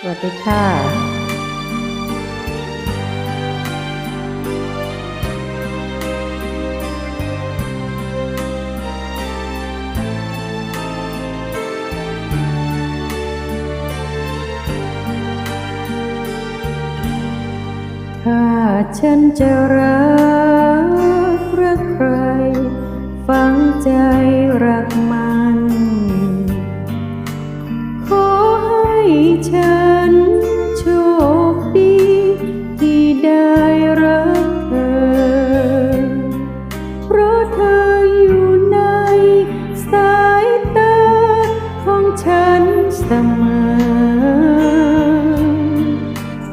สวัสดีค่ะถ้าฉันจะรัก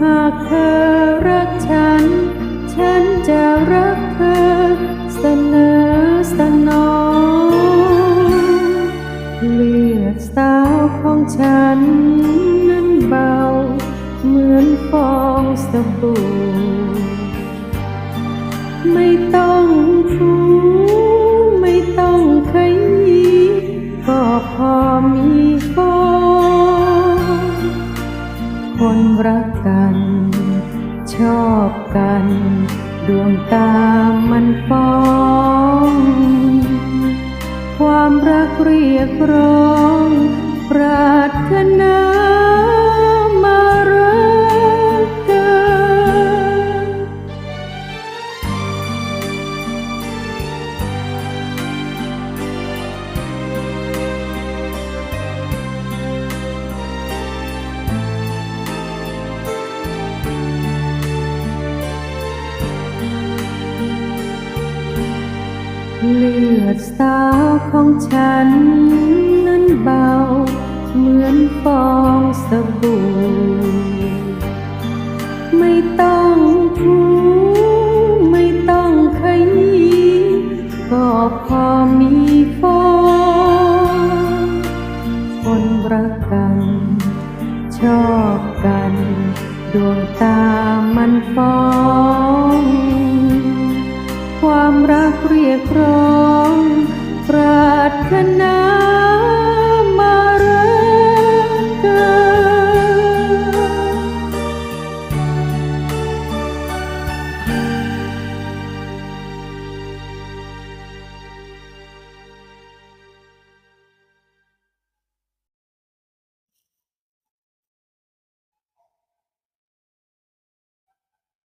หากเธอรักฉัน ฉันจะรักเธอเสนอสนองเลือดสาวของฉันนั้นเบา เหมือนฟองสบู่ไม่ต้องถู รักกัน ชอบกัน ดวงตามันฟ้อง ความรักเรียกร้อง ปรารถนามา เลือดสาวของฉันนั้นเบา เหมือนฟองสบู่ ไม่ต้องถูไม่ต้องขยี้ก็พอมีฟองคนรักกัน ชอบกัน ดวงตามันฟอง ความรักเรียกร้อง